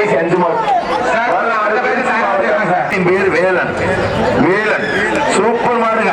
கணேஷ் அஞ்சுமான் பேர் வேலன். வேலன். சூப்பர் மாடுங்க.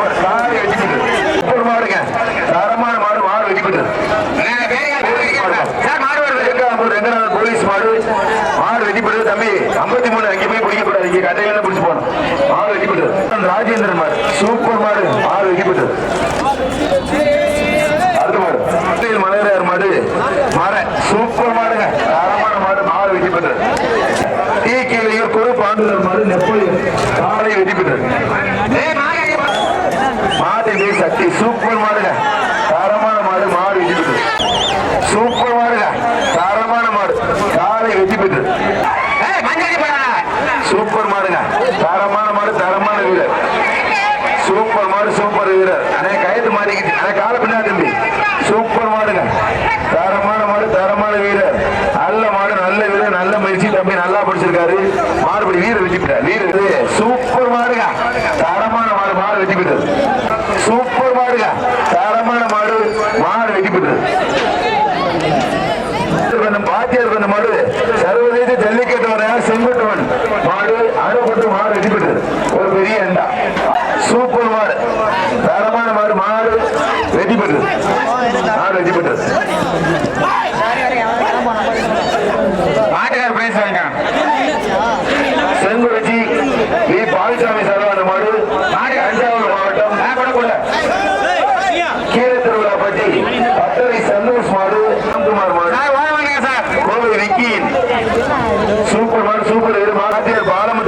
வெற்றி பெற்று சூப்பர் மாடுங்க. தரமான மாடு தரமான வீரர். சூப்பர் மாடு சூப்பர் வீரர்.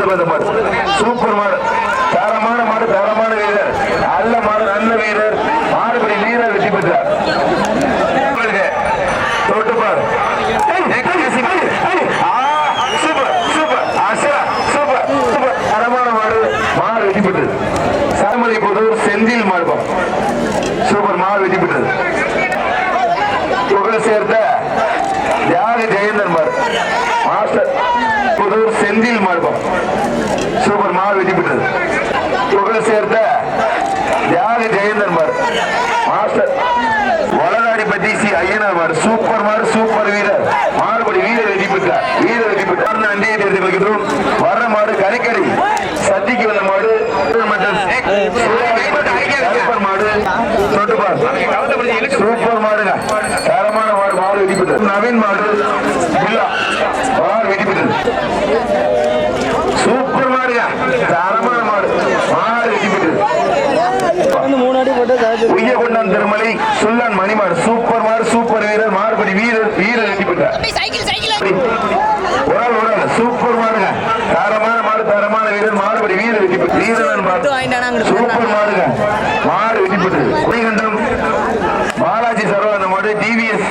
மாடு பார்த்த மாடு. சூப்பர் மாடு. தரமான மாடு தரமான வீரர். நல்ல மாடு நல்ல வீரர். மாடுபடி வீரர் வெற்றி பெற்றார். தொட்டுப்பார் சூப்பர் சூப்பர். அசரா சூப்பர் சூப்பர். மாடு மாடு வெற்றி பெற்றது. செந்தில் மாடுபம். சூப்பர் மாடு வெற்றி பெற்றது. சூப்பர் மாடு வெற்றி பெற்றது. புகழ் சேர்த்த தியாக ஜெயந்தன் மார் மாஸ்டர் வளராடிபதி சி ஐயனார் மார் சூப்பர் மார் சூப்பர் வீரர். சுல்தான் திருமலை சுல்லான் மணிமார் சூப்பர் மார் சூப்பர் வீரர் மார்படி வீரர் வீரர் அனுப்பிட்டார் உடல் ஒரு சூப்பர் மாருங்க தரமான மாடு தரமான வீரர் மாறுபடி வீரர் வீரன் சூப்பர் மாருங்க மாறு வெட்டிப்பட்டு குடிகண்டம். பாலாஜி சர்வாத மாடு டிவிஎஸ்.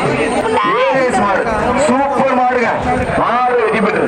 மாடு. சூப்பர் மாடுங்க. மாடு வெட்டிப்பட்டு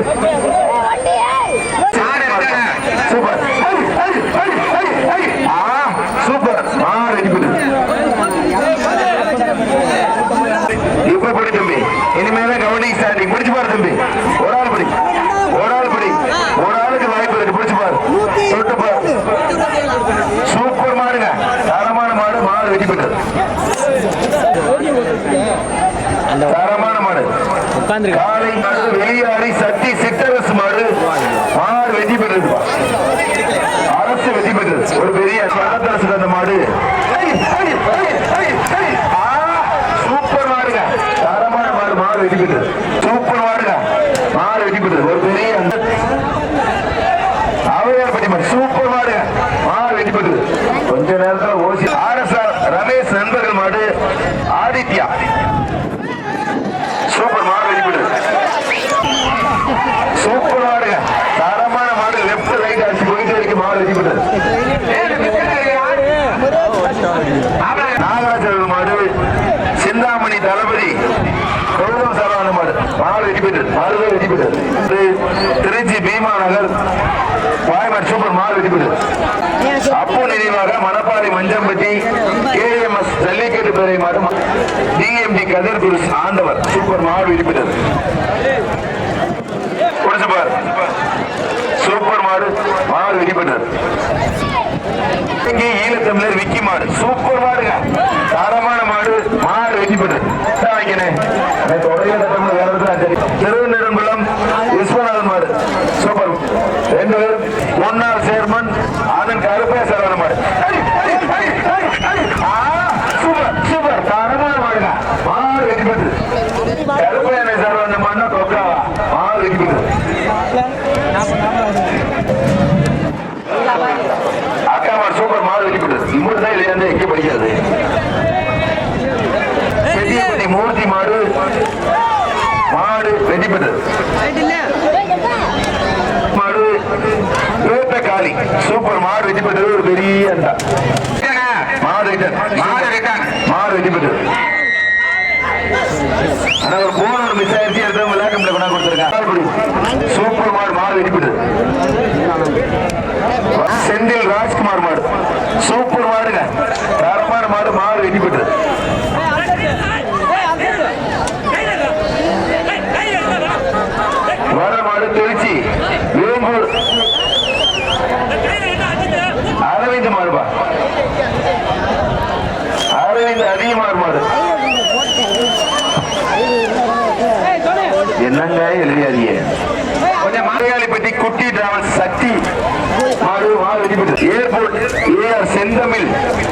ஜல்லிக்கட்டு பேரை மாடு டிஎம்டி கதிர் குரு ஆண்டவர் சூப்பர் மாடு இருக்கிறது பெற்றது சூப்பர் மாடு மாடு வெற்றி இங்கே ஈழத்தமிழர் விக்கி மாடு சூப்பர் மாடுங்க தரமான மாடு மாடு வெற்றி பெற்றது இதான் வைக்கிறேன் எனக்கு உடைய தட்டம்ல வேற இடத்துல சரி திருநெடுங்குளம் விஸ்வநாதன் மாடு சூப்பர் ரெண்டு பேர் முன்னாள் சேர்மன் ஆனந்த் கருப்பே சரவண மாடு ஆ, சூப்பர் சூப்பர் தரமான மாடுங்க மாடு வெற்றி பெற்றது கருப்பையான சரவண மாடுனா தொக்காவா மாடு வெற்றி பெற்றது அக்கா மாடு சூப்பர் மாடு வெட்டி போட்டது இவரு தான் இல்லையா எங்க படிக்காது பெரியப்பட்டி மூர்த்தி மாடு மாடு வெட்டி போட்டது மாடு வேப்ப காளி சூப்பர் மாடு வெட்டி போட்டது ஒரு பெரிய அண்டா மாடு ரிட்டன் மாடு ரிட்டன் மாடு வெட்டி ஆனா ஒரு போன் ஒரு மிஸ் ஆயிருச்சு எடுத்து விளையாட்டு கொண்டா கொடுத்துருக்காங்க சூப்பர் மாடு மாடு வெட்டி செந்தில் ராஜ்குமார் மாடு சூப்பர் மாடுங்க தரமான மாடு மாடு வெட்டி பெற்றது வர மாடு திருச்சி வேம்பூர் அரவிந்த் மாடுபா அரவிந்த் அதிகமார் மாடு என்னங்க எழுதியாதீங்க கொஞ்சம் மலையாளிப்பட்டி குட்டி டிராவல்ஸ் சக்தி மாடு மாடு வெட்டி பெற்றது ஏர்போர்ட் ஏஆர் செந்தமிழ்.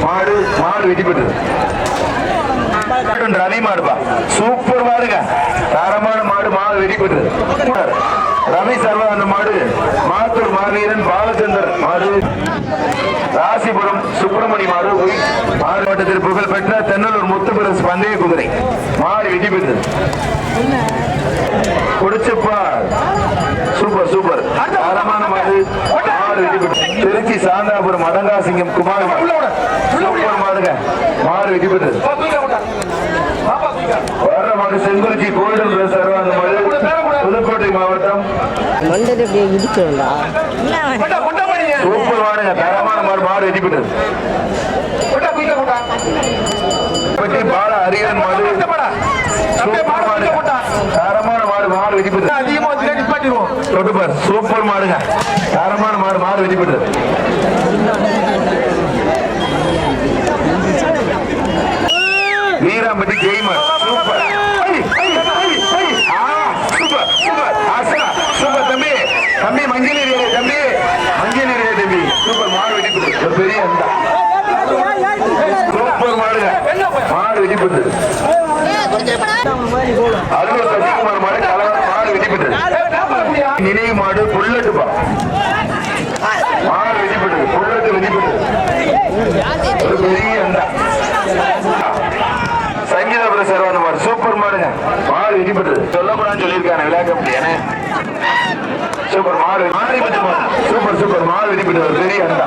மாடு மாடு வெற்றி பெற்றது ரவி மாடுப்பா சூப்பர் மாடுங்க. தரமான மாடு மாடு வெட்டி பெற்றது ரவி சர்வானந்த மாடு மாத்தூர் மாவீரன் பாலச்சந்தர் மாடு. ராசிபுரம் சுப்பிரமணி மாடு. உய் மாவட்டத்தில் புகழ்பெற்ற தென்னலூர் முத்துப்பிரஸ் பந்தய குதிரை. மாடு வெட்டி பெற்றது குடிச்சப்பா. சூப்பர் சூப்பர் தரமான மாடு. சாந்தாபுரம் அடங்காசிங்கம் குமார் மாடு. சூப்பர் மாடுங்க மாடு வெட்டி பெற்றது வர்ற மாடு செங்குறிச்சி புதுக்கோட்டை மாவட்டம். சூப்பர் மாடுங்க. தரமான மாடு மாடு பட்டி பால ஹரிஹரன் மாடு தரமான மாடு மாடு நிப்பாட்டிடுவோம் தொட்டுப்பார் சூப்பர் மாடுங்க. தரமான மாடு மாடு வெட்டி பெற்றது வீராம்பட்டி ஜெய்மான் சூப்பர். தம்பி. தம்பி மஞ்சள் தம்பி. மஞ்சள் தம்பி. சூப்பர் மாடு வெட்டி ஒரு பெரிய சூப்பர் மாடுங்க. மாடு வெட்டி பெற்றது அதுவும் சசிகுமார் மாடு கலவரம் மாடு வெட்டி பெற்றது நினைவு மாடு புல்லட்டுப்பா மாடு வெட்டி புல்லட்டு வெட்டி ஒரு பெரிய அண்டா. சங்கீதபுர சரவண மாடு சூப்பர் மாடுங்க. மாடு வெளிப்படுது சொல்லப்படான்னு சொல்லக்கூடாதுன்னு சொல்லியிருக்காங்க விளையாக்க முடியாது சூப்பர் மாடு. மாறி மாடு சூப்பர் சூப்பர். மாடு வெளிப்படுது ஒரு பெரிய அண்டா.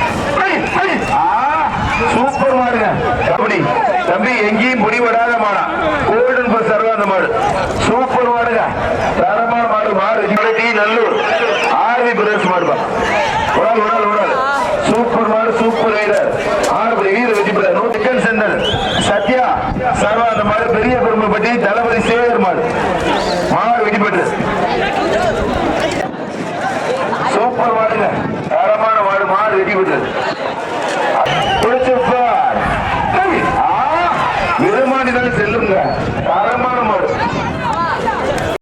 சூப்பர் மாடுங்க. தம்பி தம்பி எங்கேயும் முடிவடாத மாடா. கோல்டன் பஸ் சர்வா அந்த மாடு. சூப்பர் மாடுங்க. தரமான மாடு மாடு. நல்லூர். ஆர்வி பிரதர்ஸ் மாடுப்பா உடல் உடல் உடல். சூப்பர் மாடு சூப்பர் ரைடர். ஆறுபடி வீர வெற்றி பெற நூறு சென்டர் சத்யா சர்வா அந்த மாடு. பெரிய பெருமைப்பட்டி தளபதி சேகர் மாடு.